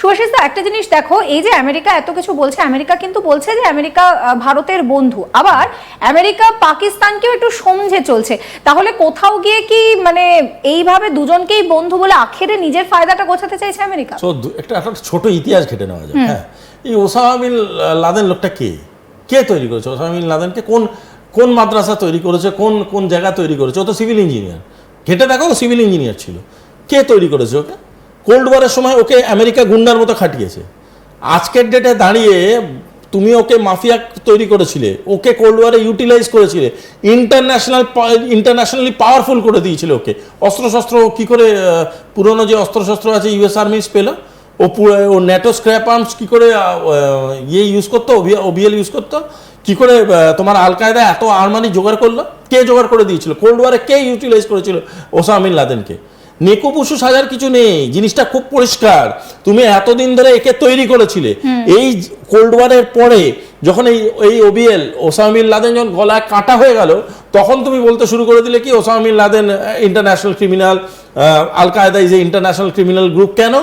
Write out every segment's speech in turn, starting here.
সুভাষিস একটা জিনিস দেখো এই যে আমেরিকা এত কিছু বলছে আমেরিকা কিন্তু বলছে যে আমেরিকা ভারতের বন্ধু। আবার আমেরিকা পাকিস্তানকেও একটু সমঝে চলছে। তাহলে কোথাও গিয়ে কি মানে এইভাবে দুজনকেই বন্ধু বলে আখেরে নিজের ফায়দাটা গোছাতে চাইছে আমেরিকা? একটা একটা ছোট ইতিহাস ঘেটে নেওয়া যায়। হ্যাঁ এই ওসামা বিন লাদেন লোকটা কে? কে তৈরি করেছে? ওসামা বিন লাদেনকে কোন কোন মাদ্রাসা তৈরি করেছে? কোন কোন জায়গা তৈরি করেছে? ও তো সিভিল ইঞ্জিনিয়ার। ঘেটে দেখো সিভিল ইঞ্জিনিয়ার ছিল। কে তৈরি করেছে ওকে? কোল্ড ওয়ারের সময় ওকে আমেরিকা গুন্ডার মতো খাটিয়েছে। আজকের ডেটে দাঁড়িয়ে তুমি ওকে মাফিয়া তৈরি করেছিলে, ওকে কোল্ড ওয়ারে ইউটিলাইজ করেছিলে ইন্টারন্যাশনাল ইন্টারন্যাশনালি পাওয়ারফুল করে দিয়েছিল ওকে। অস্ত্রশস্ত্র কি করে পুরনো যে অস্ত্রশস্ত্র আছে ইউএস আর্মি পেল, ও ও ন্যাটো স্ক্র্যাপ আর্মস কী করে ইয়ে ইউজ করতো ওবিএল ইউজ করতো, কি করে তোমার আল কায়দা এত আর্মানি জোগাড় করল, কে জোগাড় করে দিয়েছিল? কোল্ড ওয়ারে কে ইউটিলাইজ করেছিল? ওসামিন লাদেনকে। নেকুপুসু সাজার কিছু নেই জিনিসটা খুব পরিষ্কার। তুমি এতদিন ধরে একে তৈরি করেছিলে। এই কোল্ড ওয়ারের পরে যখন এই এই ওবিএল ওসামা বিন লাদেন যখন গলায় কাটা হয়ে গেল তখন তুমি বলতে শুরু করে দিলে কি Osama bin Laden international criminal Al Qaeda is a international criminal group কেন?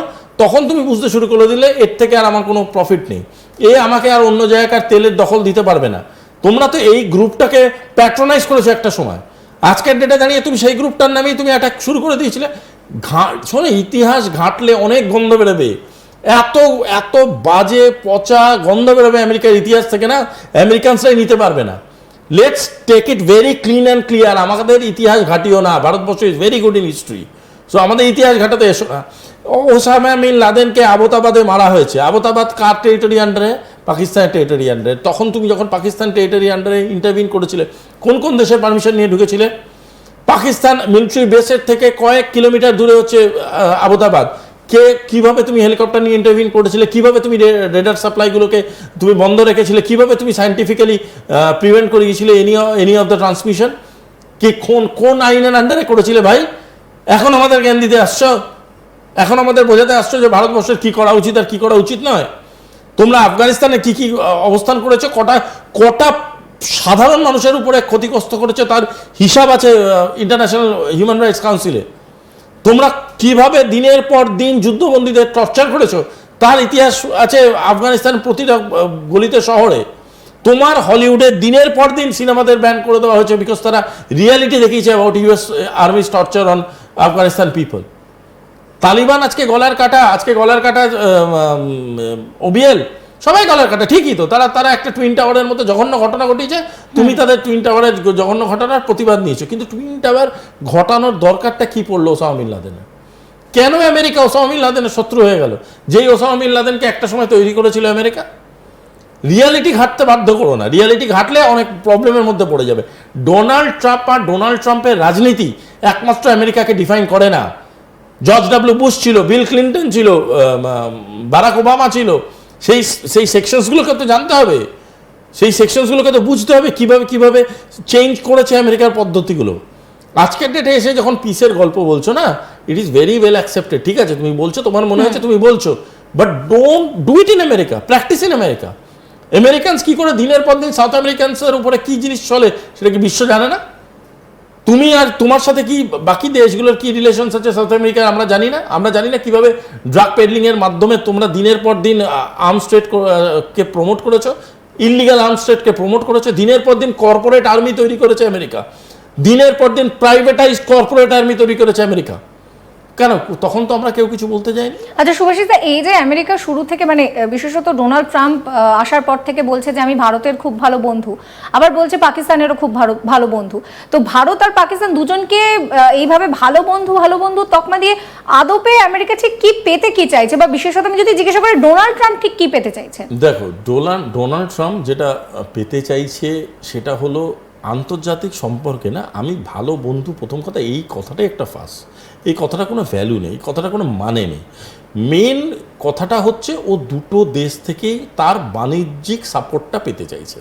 তখন তুমি বুঝতে শুরু করে দিলে এর থেকে আর আমার কোনো প্রফিট নেই। এ আমাকে আর অন্য জায়গাকার তেলের দখল দিতে পারবে না। তোমরা তো এই গ্রুপটাকে প্যাট্রোনাইজ করেছ একটা সময়। আজকের ডেটে দাঁড়িয়ে তুমি সেই গ্রুপটার নামেই তুমি অ্যাটাক শুরু করে দিয়েছিলে। ঘা শোনো, ইতিহাস ঘাটলে অনেক গন্ধ বেরোবে। এত এত বাজে, পচা গন্ধ বেরোবে আমেরিকার ইতিহাস থেকে না, আমেরিকানসরাই নিতে পারবে না। Let's take it very clean and clear আমাদের ইতিহাস ঘাটিও না, Bharatvarsha is very good in history so আমাদের ইতিহাস ঘাটাতে এসো। না ওসামা বিন লাদেনকে আবতাবাদে মারা হয়েছে। আবতাবাদ কার টেরিটরি আন্ডারে পাকিস্তানের টেরিটরি আন্ডারে তখন তুমি যখন পাকিস্তান টেরিটরি আন্ডারে ইন্টারভিন করেছিলে, কোন কোন দেশের পারমিশন নিয়ে ঢুকেছিলে? পাকিস্তান মিলিটারি বেসের থেকে কয়েক কিলোমিটার দূরে হচ্ছে আহ, আবোতাবাদ কে কীভাবে তুমি হেলিকপ্টার নিয়ে ইন্টারভিউ করেছিলে? কীভাবে তুমি রেডার সাপ্লাইগুলোকে তুমি বন্ধ রেখেছিলে? কীভাবে তুমি সাইন্টিফিক্যালি প্রিভেন্ট করে গিয়েছিলে any any of the transmission কি কোন কোন আইনের আন্ডারে করেছিলে ভাই? এখন আমাদের জ্ঞান দিতে আসছো? এখন আমাদের বোঝাতে আসছো যে ভারতবর্ষের কি করা উচিত আর কি করা উচিত নয়? তোমরা আফগানিস্তানে কি কি অবস্থান করেছ? কটা কটা সাধারণ মানুষের উপরে ক্ষতিগ্রস্ত করেছে তার হিসাব আছে ইন্টারন্যাশনাল হিউম্যান রাইটস কাউন্সিলে তোমরা কীভাবে দিনের পর দিন যুদ্ধবন্দীদের টর্চার করেছ? তার ইতিহাস আছে আফগানিস্তান প্রতিটা গলিতে শহরে। তোমার হলিউডে দিনের পর দিন সিনেমাদের ব্যান করে দেওয়া হয়েছে বিকজ তারা রিয়ালিটি দেখিয়েছে about US army's torture on Afghanistan people Taliban আজকে গলার কাটা, আজকে গলার কাটা ওবিএল সবাই গলার কাটা ঠিকই তো। তারা তারা একটা টুইন টাওয়ারের মতো জঘন্য ঘটনা ঘটিয়েছে। তুমি তাদের টুইন টাওয়ারের জঘন্য ঘটনার প্রতিবাদ নিয়েছো। কিন্তু টুইন টাওয়ার ঘটানোর দরকারটা কি পড়ল ওসামা বিন লাদেনের? কেন আমেরিকা ওসামা বিন লাদেনের শত্রু হয়ে গেল? যেই ওসামা বিন লাদেনকে একটা সময় তৈরি করেছিল আমেরিকা? রিয়ালিটি ঘাটতে বাধ্য করো না। রিয়ালিটি ঘাটলে অনেক প্রবলেমের মধ্যে পড়ে যাবে। ডোনাল্ড ট্রাম্প আর ডোনাল্ড ট্রাম্পের রাজনীতি একমাত্র আমেরিকাকে ডিফাইন করে না। জর্জ ডাব্লিউ বুশ ছিল বিল ক্লিন্টন ছিল বারাক ওবামা ছিল সেই সেই সেকশনসগুলোকে তো জানতে হবে। সেই সেকশনসগুলোকে তো বুঝতে হবে কীভাবে কীভাবে চেঞ্জ করেছে আমেরিকার পদ্ধতিগুলো। আজকের ডেটে এসে যখন পিসের গল্প বলছো না it is very well accepted ঠিক আছে? তুমি বলছো তোমার মনে হচ্ছে তুমি বলছো but don't do it in America practice in America Americans কি করে দিনের পর দিন সাউথ আমেরিকানসের উপরে কি জিনিস চলে সেটা কি বিশ্ব জানে না? তুমি আর তোমার সাথে কি বাকি দেশগুলোর কি রিলেশনস আছে সাউথ আমেরিকায় আমরা জানি না। আমরা জানি না কীভাবে ড্রাগ পেডলিং এর মাধ্যমে তোমরা দিনের পর দিন আর্ম স্ট্রেট কে প্রমোট করেছ। ইলিগাল আর্ম কে প্রমোট করেছ। দিনের পর দিন কর্পোরেট আর্মি তৈরি করেছে আমেরিকা দিনের পর দিন প্রাইভেটাইজ কর্পোরেট আর্মি তৈরি করেছে আমেরিকা কেন? তখন তো আমরা কেউ কিছু বলতে যাইনি। আচ্ছা সুভাষিতা এই যে আমেরিকা শুরু থেকে মানে বিশেষত ডোনাল্ড ট্রাম্প আসার পর থেকে বলছে যে আমি ভারতের খুব ভালো বন্ধু। আবার বলছে পাকিস্তানেরও খুব ভালো ভালো বন্ধু। তো ভারত আর পাকিস্তান দুজনকে এইভাবে ভালো বন্ধু ভালো বন্ধু তকমা দিয়ে আদপে আমেরিকা ঠিক কি পেতে কি চাইছে? বা বিশেষত আমি যদি জিজ্ঞাসা করি ডোনাল্ড ট্রাম্প ঠিক কি পেতে চাইছে? দেখো ডোনাল্ড ডোনাল্ড ট্রাম্প যেটা পেতে চাইছে সেটা হলো আন্তর্জাতিক সম্পর্কে না আমি ভালো বন্ধু প্রথম কথা এই কথাটাই একটা ফাঁস এই কথাটা কোনো ভ্যালু নেই কথাটা কোনো মানে নেই। মেন কথাটা হচ্ছে ও দুটো দেশ থেকেই তার বাণিজ্যিক সাপোর্টটা পেতে চাইছে।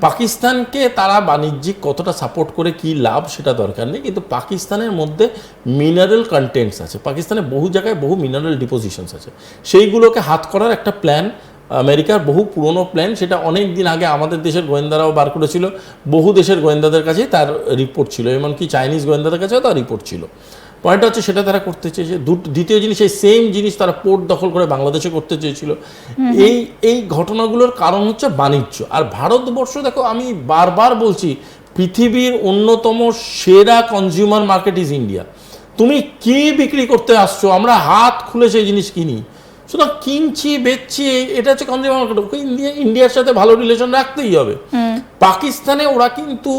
পাকিস্তানকে তারা বাণিজ্যিক কতটা সাপোর্ট করে কি লাভ সেটা দরকার নেই কিন্তু পাকিস্তানের মধ্যে মিনারেল কন্টেন্টস আছে। পাকিস্তানে বহু জায়গায় বহু মিনারেল ডিপোজিশনস আছে। সেইগুলোকে হাত করার একটা প্ল্যান আমেরিকার বহু পুরনো প্ল্যান সেটা অনেক দিন আগে আমাদের দেশের গোয়েন্দারাও বার করেছিল। বহু দেশের গোয়েন্দাদের কাছেই তার রিপোর্ট ছিল এমনকি চাইনিজ গোয়েন্দাদের কাছেও তার রিপোর্ট ছিল। পয়েন্ট হচ্ছে সেটা তারা করতে চেয়েছে। দ্বিতীয় জিনিস এই সেম জিনিস তারা পোর্ট দখল করে বাংলাদেশে করতে চেয়েছিল। এই এই ঘটনাগুলোর কারণ হচ্ছে বাণিজ্য। আর ভারতবর্ষ দেখো আমি বারবার বলছি পৃথিবীর অন্যতম সেরা কনজিউমার মার্কেট ইজ ইন্ডিয়া তুমি কি বিক্রি করতে আসছো? আমরা হাত খুলে সেই জিনিস কিনি। সুতরাং কিনছি বেচছি এটা হচ্ছে কনজিউমার মার্কেট ওকে ইন্ডিয়া ইন্ডিয়ার সাথে ভালো রিলেশন রাখতেই হবে। পাকিস্তানে ওরা কিন্তু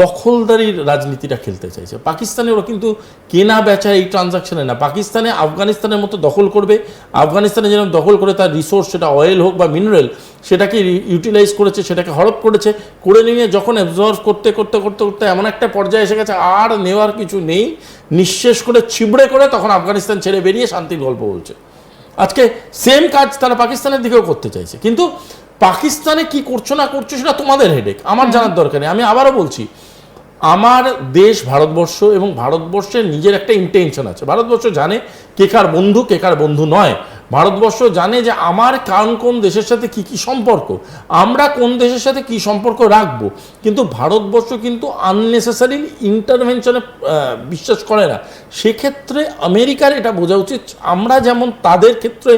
দখলদারির রাজনীতিটা খেলতে চাইছে। পাকিস্তানে ওরা কিন্তু কেনা বেচা এই ট্রানজাকশনে না। পাকিস্তানে আফগানিস্তানের মতো দখল করবে। আফগানিস্তানে যেরকম দখল করে তার রিসোর্স সেটা অয়েল হোক বা মিনারেল সেটাকে ইউটিলাইজ করেছে সেটাকে হড়প করেছে। করে নিয়ে যখন অ্যাবজর্ভ করতে করতে করতে করতে এমন একটা পর্যায়ে এসে গেছে আর নেওয়ার কিছু নেই। নিঃশেষ করে ছিবড়ে করে তখন আফগানিস্তান ছেড়ে বেরিয়ে শান্তির গল্প বলছে। আজকে সেম কাজ তারা পাকিস্তানের দিকেও করতে চাইছে। কিন্তু পাকিস্তানে কি করছ না করছ সেটা তোমাদের হেডেক আমার জানার দরকার নেই। আমি আবারও বলছি আমার দেশ ভারতবর্ষ এবং ভারতবর্ষের নিজের একটা ইন্টেনশন আছে। ভারতবর্ষ জানে কে কার বন্ধু কে কার বন্ধু নয়। ভারতবর্ষ জানে যে আমার কোন কোন দেশের সাথে কি কি সম্পর্ক, আমরা কোন দেশের সাথে কি সম্পর্ক রাখব। কিন্তু ভারতবর্ষ কিন্তু আননেসেসারি ইন্টারভেনশনে বিশ্বাস করে না। সেক্ষেত্রে আমেরিকার এটা বোঝা উচিত, আমরা যেমন তাদের ক্ষেত্রে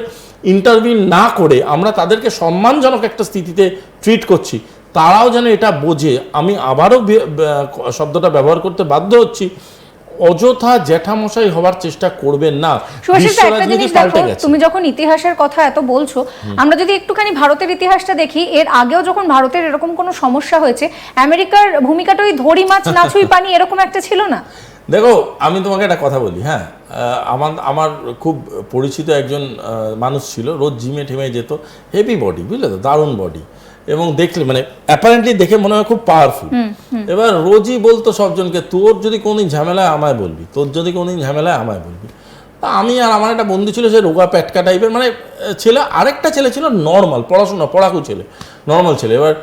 ইন্টারভিউ না করে, আমরা তাদেরকে সম্মানজনক একটা স্থিতিতে ট্রিট করছি, তারাও যেন এটা বোঝে। আমি আবারও শব্দটা ব্যবহার করতে বাধ্য হচ্ছি। অযথা জ্যাঠামশাই হওয়ার চেষ্টা করবেন না। একটা জিনিস দেখো তুমি যখন ইতিহাসের কথা এত বলছো আমরা যদি একটুখানি ভারতের ইতিহাসটা দেখি এর আগেও যখন ভারতের এরকম কোনো সমস্যা হয়েছে আমেরিকার ভূমিকাটা ওই ধরি মাছ নাছুই পানি এরকম একটা ছিল না? দেখো আমি তোমাকে একটা কথা বলি হ্যাঁ? আমার আমার খুব পরিচিত একজন মানুষ ছিল রোজ জিমে ঠেমে যেত হেভি বডি বুঝলে তো? দারুণ বডি এবং দেখলে মানে অ্যাপারেন্টলি দেখে মনে হয় খুব পাওয়ারফুল এবার রোজই বলতো সবজনকে তোর যদি কোনোদিন ঝামেলায় আমায় বলবি তোর যদি কোনোদিন ঝামেলায় আমায় বলবি। তা আমি আর আমার একটা বন্ধু ছিল সে রোগা প্যাটকা টাইপের মানে ছেলে আরেকটা ছেলে ছিল নর্মাল পড়াশোনা পড়াকু ছেলে নর্মাল ছেলে। এবার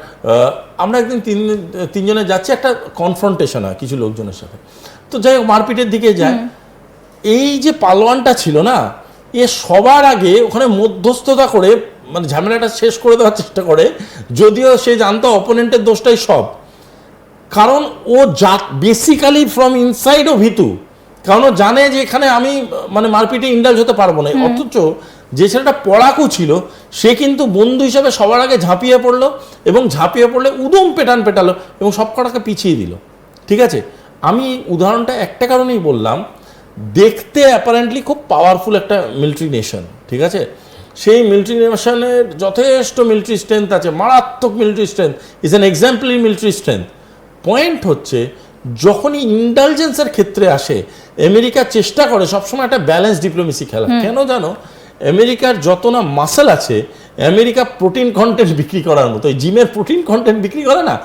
আমরা একদিন তিন তিনজনে যাচ্ছি একটা কনফ্রন্টেশন হয় কিছু লোকজনের সাথে। তো যাই হোক মারপিটের দিকে যায়। এই যে পালোয়ানটা ছিল না এ সবার আগে ওখানে মধ্যস্থতা করে মানে ঝামেলাটা শেষ করে দেওয়ার চেষ্টা করে যদিও সে জানতো অপোনেন্টের দোষটাই সব। কারণ ও যা বেসিক্যালি ফ্রম ইনসাইড ও ভিতু। কারণ ও জানে যে এখানে আমি মানে মারপিটে ইন্ডালজ হতে পারব না। অথচ যে ছেলেটা পড়াকু ছিল সে কিন্তু বন্ধু হিসাবে সবার আগে ঝাঁপিয়ে পড়ল এবং ঝাঁপিয়ে পড়লে উদম পেটান পেটালো এবং সব কটাকে পিছিয়ে দিল। ঠিক আছে? আমি উদাহরণটা একটা কারণেই বললাম দেখতে অ্যাপারেন্টলি খুব পাওয়ারফুল একটা মিলিটারি নেশন ঠিক আছে? সেই মিলিটারি নেশনের যথেষ্ট মিলিটারি স্ট্রেংথ আছে মারাত্মক military strength is an example military strength point হচ্ছে যখনই ইন্টেলিজেন্সের ক্ষেত্রে আসে আমেরিকা চেষ্টা করে সবসময় একটা ব্যালেন্স ডিপ্লোমেসি খেলা। কেন জানো? আমেরিকার যত না মাসেল আছে আমেরিকা প্রোটিন কন্টেন্ট বিক্রি করার মতো জিমের প্রোটিন কন্টেন্ট বিক্রি করে না